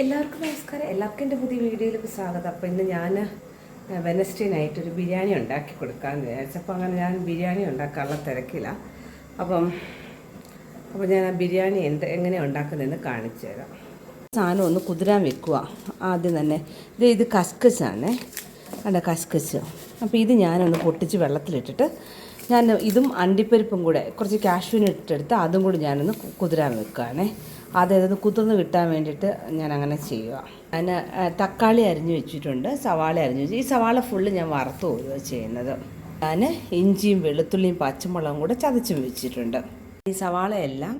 എല്ലാവർക്കും നമസ്കാരം. എല്ലാവർക്കും എന്റെ പുതിയ വീഡിയോയിലേക്ക് സ്വാഗതം. അപ്പോൾ ഇന്ന് ഞാൻ വെനസ്ഡേ നൈറ്റ് ഒരു ബിരിയാണി ഉണ്ടാക്കി കൊടുക്കാമെന്ന് വിചാരിച്ചപ്പോൾ അങ്ങനെ ഞാൻ ബിരിയാണി ഉണ്ടാക്കാനുള്ള തിരക്കില്ല അപ്പം അപ്പോൾ ഞാൻ ആ ബിരിയാണി എന്ത് എങ്ങനെ ഉണ്ടാക്കുന്നതെന്ന് കാണിച്ചു തരാം. സാധനം ഒന്ന് കുതിരാൻ വെക്കുക. ആദ്യം തന്നെ ഇത് ഇത് കസ്കസാണ്. കണ്ട കസ്കസ്? അപ്പോൾ ഇത് ഞാനൊന്ന് പൊട്ടിച്ച് വെള്ളത്തിലിട്ടിട്ട് ഞാൻ ഇതും അണ്ടിപ്പരിപ്പും കൂടെ കുറച്ച് കാഷ്യൂന് ഇട്ടെടുത്ത് അതും കൂടി ഞാനൊന്ന് കുതിരാൻ വെക്കുകയാണേ. അതായത് കുതിർന്ന് കിട്ടാൻ വേണ്ടിയിട്ട് ഞാൻ അങ്ങനെ ചെയ്യുക. അതിന് തക്കാളി അരിഞ്ഞു വെച്ചിട്ടുണ്ട് സവാള അരിഞ്ഞു വെച്ചു ഈ സവാള ഫുള്ള് ഞാൻ വറുത്ത് പോവുകയാണ് ചെയ്യുന്നത്. ഞാൻ ഇഞ്ചിയും വെളുത്തുള്ളിയും പച്ചമുളകും കൂടെ ചതച്ചും വെച്ചിട്ടുണ്ട്. ഈ സവാളയെല്ലാം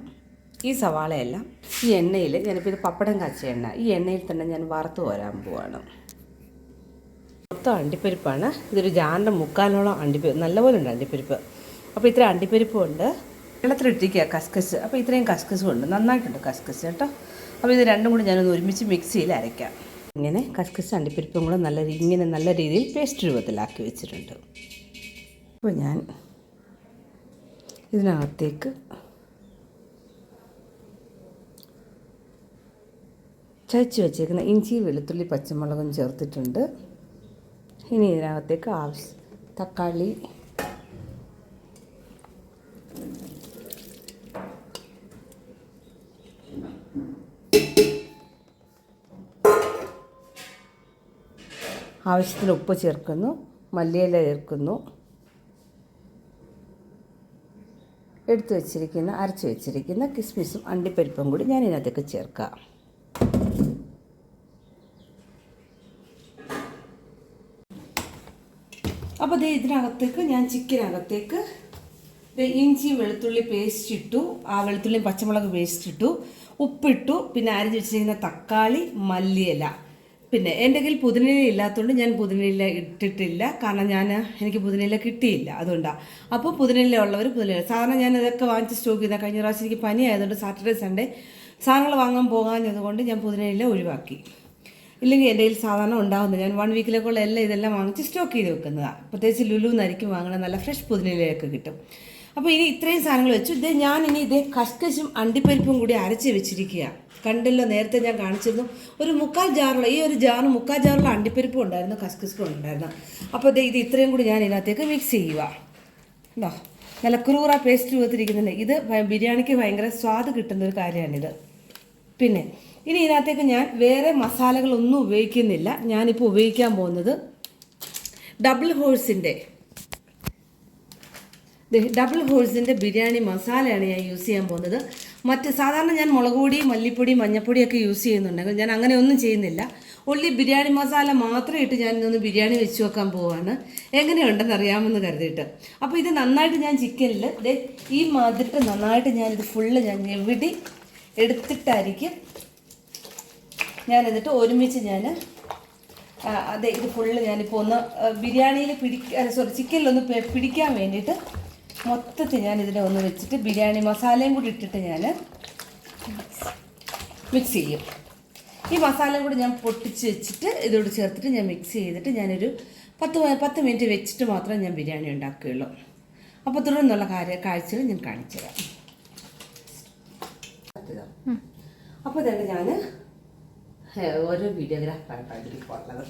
ഈ സവാളയെല്ലാം ഈ എണ്ണയിൽ ഞാനിപ്പോൾ ഇത് പപ്പടം കാച്ച എണ്ണ ഈ എണ്ണയിൽ തന്നെ ഞാൻ വറുത്ത് പോരാൻ പോവാണ്. മൊത്തം അണ്ടിപ്പരിപ്പാണ്. ഇതൊരു ജാറിന്റെ മുക്കാലോളം അണ്ടിപ്പരിപ്പ് നല്ലപോലെ ഉണ്ട് അണ്ടിപ്പരിപ്പ്. അപ്പോൾ ഇത്ര അണ്ടിപ്പരിപ്പും ഉണ്ട്. വെള്ളത്തിലിട്ടിരിക്കുക കസ്കസ്. അപ്പോൾ ഇത്രയും കസ്കസും ഉണ്ട് നന്നായിട്ടുണ്ട് കസ്കസ് കേട്ടോ. അപ്പോൾ ഇത് രണ്ടും കൂടി ഞാനൊന്ന് ഒരുമിച്ച് മിക്സിയിൽ അരയ്ക്കാം. ഇങ്ങനെ കസ്കസ് അണ്ടിപ്പരിപ്പും കൂടെ നല്ല ഇങ്ങനെ നല്ല രീതിയിൽ പേസ്റ്റ് രൂപത്തിലാക്കി വെച്ചിട്ടുണ്ട്. അപ്പോൾ ഞാൻ ഇതിനകത്തേക്ക് ചതച്ച് വെച്ചേക്കുന്ന ഇഞ്ചി വെളുത്തുള്ളി പച്ചമുളകും ചേർത്തിട്ടുണ്ട്. ഇനി ഇതിനകത്തേക്ക് ആവശ്യം തക്കാളി ആവശ്യത്തിന് ഉപ്പ് ചേർക്കുന്നു മല്ലിയില ചേർക്കുന്നു. എടുത്തു വച്ചിരിക്കുന്ന അരച്ച് വെച്ചിരിക്കുന്ന കിസ്മിസും അണ്ടിപ്പരിപ്പും കൂടി ഞാൻ ഇതിനകത്തേക്ക് ചേർക്കാം. അപ്പോൾ ദേ ഇതിനകത്തേക്ക് ഞാൻ ചിക്കനകത്തേക്ക് ഇഞ്ചി വെളുത്തുള്ളി പേസ്റ്റ് ഇട്ടു ആ വെളുത്തുള്ളിയും പച്ചമുളക് പേസ്റ്റ് ഇട്ടു ഉപ്പിട്ടു പിന്നെ അരിഞ്ഞ് വെച്ചിരിക്കുന്ന തക്കാളി മല്ലിയില. പിന്നെ എന്റെ കയ്യിൽ പുതിനയില ഇല്ലാത്തതുകൊണ്ട് ഞാൻ പുതിനയില ഇട്ടിട്ടില്ല. കാരണം ഞാൻ എനിക്ക് പുതിനയില കിട്ടിയില്ല. അതുകൊണ്ടാണ് അപ്പോൾ പുതിനയില ഉള്ളവർ പുതിനയില സാധാരണ ഞാൻ ഇതൊക്കെ വാങ്ങിച്ച് സ്റ്റോക്ക് ചെയ്താൽ കഴിഞ്ഞ പ്രാവശ്യം എനിക്ക് പനി ആയതുകൊണ്ട് സാറ്റർഡേ സൺഡേ സാധനങ്ങൾ വാങ്ങാൻ പോകാഞ്ഞതുകൊണ്ട് ഞാൻ പുതിനയില ഒഴിവാക്കി. ഇല്ലെങ്കിൽ എന്റെ കയ്യിൽ സാധാരണ ഉണ്ടാകുന്നത് ഞാൻ വൺ വീക്കിലേക്കുള്ള എല്ലാം ഇതെല്ലാം വാങ്ങിച്ച് സ്റ്റോക്ക് ചെയ്ത് വെക്കുന്നതാണ് പ്രത്യേകിച്ച് ലുലു നരിക്കും വാങ്ങണ നല്ല ഫ്രഷ് പുതിനയിലയൊക്കെ കിട്ടും. അപ്പോൾ ഇനി ഇത്രയും സാധനങ്ങൾ വെച്ചു. ഇതേ ഞാൻ ഇനി ഇതേ കഷ്കശും അണ്ടിപ്പരിപ്പും കൂടി അരച്ച് വെച്ചിരിക്കുക. കണ്ടല്ലോ നേരത്തെ ഞാൻ കാണിച്ചിരുന്നു. ഒരു മുക്കാൽ ജാറുള്ള ഈ ഒരു ജാറ് മുക്കാൽ ജാറുള്ള അണ്ടിപ്പരിപ്പും ഉണ്ടായിരുന്നു കസ്കസും ഉണ്ടായിരുന്നു. അപ്പോൾ ദേ ഇത് ഇത്രയും കൂടി ഞാൻ ഇതിനകത്തേക്ക് മിക്സ് ചെയ്യുക. ഉണ്ടോ നല്ല ക്രൂറ പേസ്റ്റ് രൂപത്തിരിക്കുന്നുണ്ട്. ഇത് ബിരിയാണിക്ക് ഭയങ്കര സ്വാദ് കിട്ടുന്ന ഒരു കാര്യമാണിത്. പിന്നെ ഇനി ഇതിനകത്തേക്ക് ഞാൻ വേറെ മസാലകളൊന്നും ഉപയോഗിക്കുന്നില്ല. ഞാനിപ്പോൾ ഉപയോഗിക്കാൻ പോകുന്നത് ഡബിൾ ഹോഴ്സിന്റെ ഡബിൾ ഹോൾസിന്റെ ബിരിയാണി മസാലയാണ് ഞാൻ യൂസ് ചെയ്യാൻ പോകുന്നത്. മറ്റ് സാധാരണ ഞാൻ മുളക് പൊടി മല്ലിപ്പൊടി മഞ്ഞപ്പൊടിയൊക്കെ യൂസ് ചെയ്യുന്നുണ്ടെങ്കിൽ ഞാൻ അങ്ങനെ ഒന്നും ചെയ്യുന്നില്ല. ഉള്ളി ബിരിയാണി മസാല മാത്രം ഇട്ട് ഞാൻ ഇന്നൊന്ന് ബിരിയാണി വെച്ച് വെക്കാൻ പോവാണ്. എങ്ങനെയുണ്ടെന്ന് അറിയാമെന്ന് കരുതിയിട്ട്. അപ്പോൾ ഇത് നന്നായിട്ട് ഞാൻ ചിക്കനിൽ ഈ മാതിരിട്ട് നന്നായിട്ട് ഞാനിത് ഫുള്ള് ഞാൻ എവിടെ എടുത്തിട്ടായിരിക്കും ഞാൻ എന്നിട്ട് ഒരുമിച്ച് ഞാൻ അതെ ഇത് ഫുള്ള് ഞാനിപ്പോൾ ഒന്ന് ബിരിയാണിയിൽ പിടിക്കാൻ സോറി ചിക്കനിലൊന്ന് പിടിക്കാൻ വേണ്ടിയിട്ട് മൊത്തത്തിൽ ഞാൻ ഇതിനെ ഒന്ന് വെച്ചിട്ട് ബിരിയാണി മസാലയും കൂടി ഇട്ടിട്ട് ഞാൻ മിക്സ് ചെയ്യും. ഈ മസാലയും കൂടി ഞാൻ പൊട്ടിച്ച് വെച്ചിട്ട് ഇതോട് ചേർത്തിട്ട് ഞാൻ മിക്സ് ചെയ്തിട്ട് ഞാനൊരു പത്ത് പത്ത് മിനിറ്റ് വെച്ചിട്ട് മാത്രമേ ഞാൻ ബിരിയാണി ഉണ്ടാക്കുകയുള്ളൂ. അപ്പോൾ തുടർന്നുള്ള കാര്യ കാഴ്ചകൾ ഞാൻ കാണിച്ചു തരാം അപ്പോൾ തന്നെ ഞാൻ ഓരോ വീഡിയോഗ്രാഫറാണ് ഉള്ളത്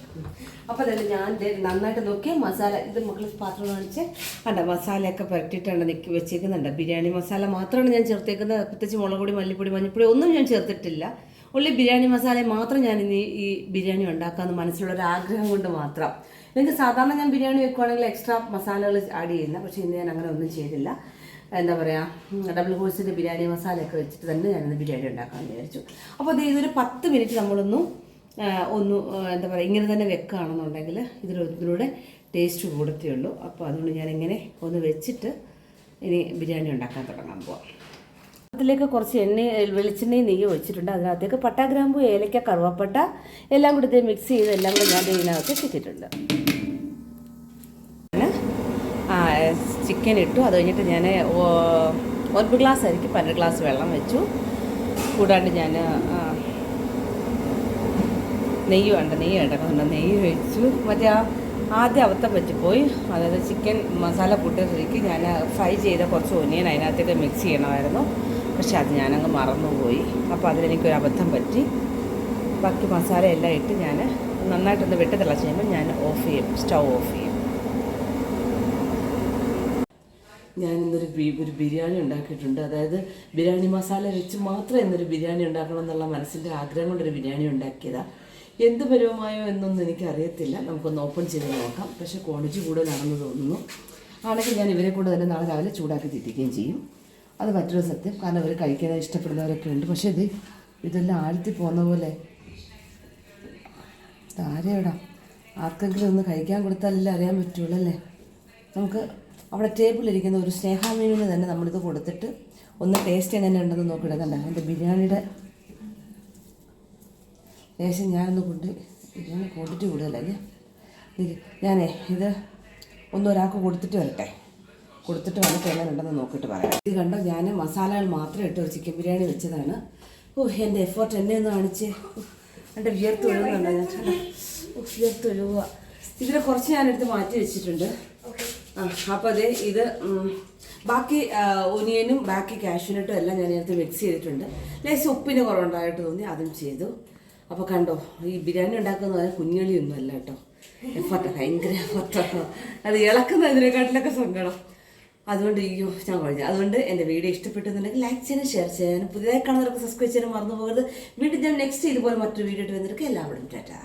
അപ്പോൾ തന്നെ ഞാൻ നന്നായിട്ട് നോക്കിയ മസാല ഇത് മക്കൾ പാത്രം കാണിച്ച്. കണ്ട മസാലയൊക്കെ പുരട്ടിയിട്ടാണ് നിൽക്കി വെച്ചേക്കുന്നുണ്ട്. ബിരിയാണി മസാല മാത്രമാണ് ഞാൻ ചേർത്തേക്കുന്നത്. പ്രത്യേകിച്ച് മുളക് പൊടി മല്ലിപ്പൊടി മഞ്ഞൾപ്പൊടി ഒന്നും ഞാൻ ചേർത്തിട്ടില്ല. ഉള്ളി ബിരിയാണി മസാല മാത്രം ഞാൻ ഇനി ഈ ബിരിയാണി ഉണ്ടാക്കാമെന്ന് മനസ്സിലുള്ള ഒരു ആഗ്രഹം കൊണ്ട് മാത്രം. എനിക്ക് സാധാരണ ഞാൻ ബിരിയാണി വെക്കുവാണെങ്കിൽ എക്സ്ട്രാ മസാലകൾ ആഡ് ചെയ്യുന്ന പക്ഷേ ഇന്ന് ഞാൻ അങ്ങനെ ഒന്നും ചെയ്തില്ല. എന്താ പറയുക ഡബിൾ ഹോഴ്സിന്റെ ബിരിയാണി മസാലയൊക്കെ വെച്ചിട്ട് തന്നെ ഞാനിന്ന് ബിരിയാണി ഉണ്ടാക്കാമെന്ന് വിചാരിച്ചു. അപ്പോൾ അത് ഇതൊരു പത്ത് മിനിറ്റ് നമ്മളൊന്നും ഒന്ന് എന്താ പറയുക ഇങ്ങനെ തന്നെ വെക്കുകയാണെന്നുണ്ടെങ്കിൽ ഇതിലൊന്നിലൂടെ ടേസ്റ്റ് കൂടത്തേ ഉള്ളൂ അപ്പോൾ അതുകൊണ്ട് ഞാനിങ്ങനെ ഒന്ന് വെച്ചിട്ട് ഇനി ബിരിയാണി ഉണ്ടാക്കാൻ തുടങ്ങാൻ പോവാം. അതിലേക്ക് കുറച്ച് എണ്ണ വെളിച്ചെണ്ണയും നെയ്യ് ഒഴിച്ചിട്ടുണ്ട്. അതിനകത്തേക്ക് പട്ട ഗ്രാമ്പു ഏലക്ക കറുവപ്പട്ട എല്ലാം കൂടി മിക്സ് ചെയ്ത് എല്ലാം കൂടി ഞാൻ ഇതിനകത്ത് ഇട്ടിട്ടുണ്ട്. ചിക്കൻ ഇട്ടു. അത് കഴിഞ്ഞിട്ട് ഞാൻ ഒരു ഗ്ലാസ് അരിക്ക് പന്ത്രണ്ട് ഗ്ലാസ് വെള്ളം വെച്ചു. കൂടാണ്ട് ഞാൻ നെയ്യ് വേണ്ട നെയ്യ് കിടക്കുന്നുണ്ട് നെയ്യ് വെച്ചു. മറ്റേ ആ ആദ്യം അവത്തം പോയി അതായത് ചിക്കൻ മസാല കൂട്ടിയതിലേക്ക് ഞാൻ ഫ്രൈ ചെയ്ത കുറച്ച് ഒനിയൻ അതിനകത്തേക്ക് മിക്സ് ചെയ്യണമായിരുന്നു. പക്ഷെ അത് ഞാനങ്ങ് മറന്നുപോയി. അപ്പോൾ അതിലെനിക്കൊരു അബദ്ധം പറ്റി. ബാക്കി മസാല എല്ലാം ഇട്ട് ഞാൻ നന്നായിട്ടൊന്ന് വെട്ടി തിളച്ച് കഴിയുമ്പോൾ ഞാൻ ഓഫ് ചെയ്യും സ്റ്റൗ ഓഫ് ചെയ്യും. ഞാൻ ഇന്നൊരു ഒരു ബിരിയാണി ഉണ്ടാക്കിയിട്ടുണ്ട്. അതായത് ബിരിയാണി മസാല വെച്ച് മാത്രം ഇന്നൊരു ബിരിയാണി ഉണ്ടാക്കണം എന്നുള്ള മനസ്സിന്റെ ആഗ്രഹം കൊണ്ടൊരു ബിരിയാണി ഉണ്ടാക്കിയതാണ് എന്ത് പരുവമായോ എന്നൊന്നും എനിക്കറിയത്തില്ല. നമുക്കൊന്ന് ഓപ്പൺ ചെയ്ത് നോക്കാം. പക്ഷേ ക്വാണ്ടിറ്റി കൂടുതലാണെന്ന് തോന്നുന്നു. ആണെങ്കിൽ ഞാൻ ഇവരെ കൊണ്ട് തന്നെ നാളെ രാവിലെ ചൂടാക്കി തിരിക്കുകയും ചെയ്യും. അത് മറ്റൊരു സത്യം. കാരണം അവർ കഴിക്കാൻ ഇഷ്ടപ്പെടുന്നവരൊക്കെ ഉണ്ട്. പക്ഷേ ഇത് ഇതെല്ലാം ആഴ്ത്തി പോകുന്ന പോലെ. താരയോടാ ആർക്കെങ്കിലും ഒന്ന് കഴിക്കാൻ കൊടുത്താലല്ലേ അറിയാൻ പറ്റുള്ളൂ അല്ലേ? നമുക്ക് അവിടെ ടേബിളിലിരിക്കുന്ന ഒരു സ്നേഹാമീനിന് തന്നെ നമ്മളിത് കൊടുത്തിട്ട് ഒന്ന് ടേസ്റ്റ് എങ്ങനെ ഉണ്ടെന്ന് നോക്കിയിടുന്നുണ്ട്. എന്റെ ബിരിയാണിയുടെ ലേശം ഞാനൊന്ന് കൊണ്ട് ബിരിയാണി ക്വാണ്ടിറ്റി കൂടുതലല്ലേ ഞാനേ ഇത് ഒന്നൊരാൾക്ക് കൊടുത്തിട്ട് വരട്ടെ. കൊടുത്തിട്ട് വന്നിട്ട് എങ്ങനെ ഉണ്ടെന്ന് നോക്കിയിട്ട് പറയാം. ഇത് കണ്ടോ? ഞാൻ മസാലകൾ മാത്രം ഇട്ട് ഒരു ചിക്കൻ ബിരിയാണി വെച്ചതാണ്. ഓ എന്റെ എഫേർട്ട് എന്നെ ഒന്ന് കാണിച്ച്. എന്റെ വിയർത്ത് ഒഴുകുന്നുണ്ടോ ഞാൻ വിയർത്ത് ഒഴുകുക ഇതിനെ കുറച്ച് ഞാനെടുത്ത് മാറ്റി വെച്ചിട്ടുണ്ട്. അപ്പോൾ അതെ ഇത് ബാക്കി ഒനിയനും ബാക്കി കാഷ്യൂനട്ടും എല്ലാം ഞാൻ നേരത്തെ മിക്സ് ചെയ്തിട്ടുണ്ട്. ലേശം ഉപ്പിന് കുറവുണ്ടായിട്ട് തോന്നി അതും ചെയ്തു. അപ്പോൾ കണ്ടോ ഈ ബിരിയാണി ഉണ്ടാക്കുന്ന പറഞ്ഞാൽ കുഞ്ഞളിയൊന്നും അല്ല കേട്ടോ. എഫർട്ട് ഭയങ്കര എഫർട്ടാണ് അത് ഇളക്കുന്നതിനെക്കാട്ടിലൊക്കെ സങ്കടം. അതുകൊണ്ട് അയ്യോ ഞാൻ കഴിഞ്ഞു അതുകൊണ്ട് എന്റെ വീഡിയോ ഇഷ്ടപ്പെട്ടെന്നുണ്ടെങ്കിൽ ലൈക്ക് ചെയ്യാനും ഷെയർ ചെയ്യാനും പുതിയതായി കാണുന്നവർക്ക് സബ്സ്ക്രൈബ് ചെയ്യാനും മറന്നു പോകരുത്. വീണ്ടും ഞാൻ നെക്സ്റ്റ് ഇതുപോലെ മറ്റൊരു വീഡിയോ ഇട്ട് വന്നിട്ട് എല്ലാവരും ടാറ്റാ.